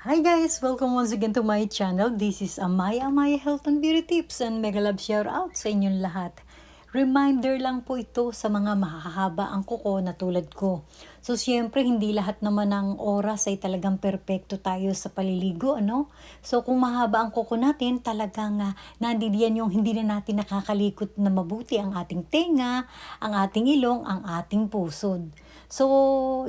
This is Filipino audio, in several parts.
Hi guys! Welcome once again to my channel. This is Amaya Amaya Health and Beauty Tips and mega love shout out sa inyong lahat. Reminder lang po ito sa mga mahahaba ang kuko na tulad ko. So siyempre hindi lahat naman ng oras ay talagang perpekto tayo sa paliligo, ano? So kung mahaba ang kuko natin, talagang uh, yung hindi na natin nakakalikot na mabuti ang ating tenga, ang ating ilong, ang ating pusod. So,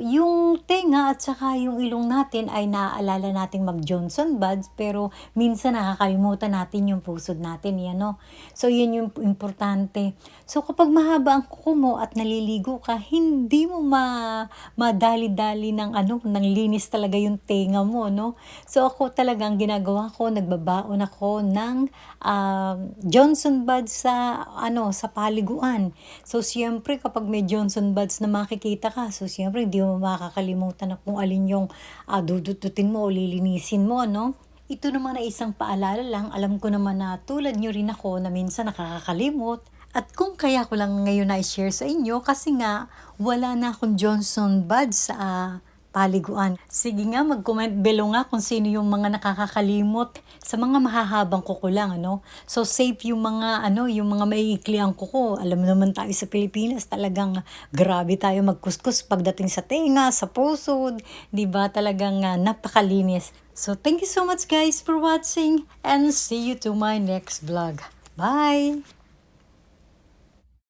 yung tenga at saka yung ilong natin ay naaalala nating mag Johnson buds pero minsan nakakalimutan natin yung pusod natin, yan no. So, yun yung importante. So, kapag mahaba ang kuko mo at naliligo ka, hindi mo ma madali-dali ng ano, ng linis talaga yung tenga mo, no. So, ako talagang ginagawa ko, nagbabaon ako ng um, Johnson buds sa ano, sa paliguan. So, siyempre kapag may Johnson buds na makikita ka, so siyempre hindi mo makakalimutan na kung alin yung uh, dudututin mo o lilinisin mo, no? Ito naman ay isang paalala lang. Alam ko naman na tulad nyo rin ako na minsan nakakakalimot. At kung kaya ko lang ngayon na i-share sa inyo kasi nga wala na akong Johnson buds sa uh, paliguan. Sige nga, mag-comment below nga kung sino yung mga nakakakalimot sa mga mahahabang kuko lang, ano. So, safe yung mga, ano, yung mga maiikli ang kuko. Alam naman tayo sa Pilipinas, talagang grabe tayo magkuskus pagdating sa tenga, sa pusod, di ba? Talagang uh, napakalinis. So, thank you so much guys for watching and see you to my next vlog. Bye!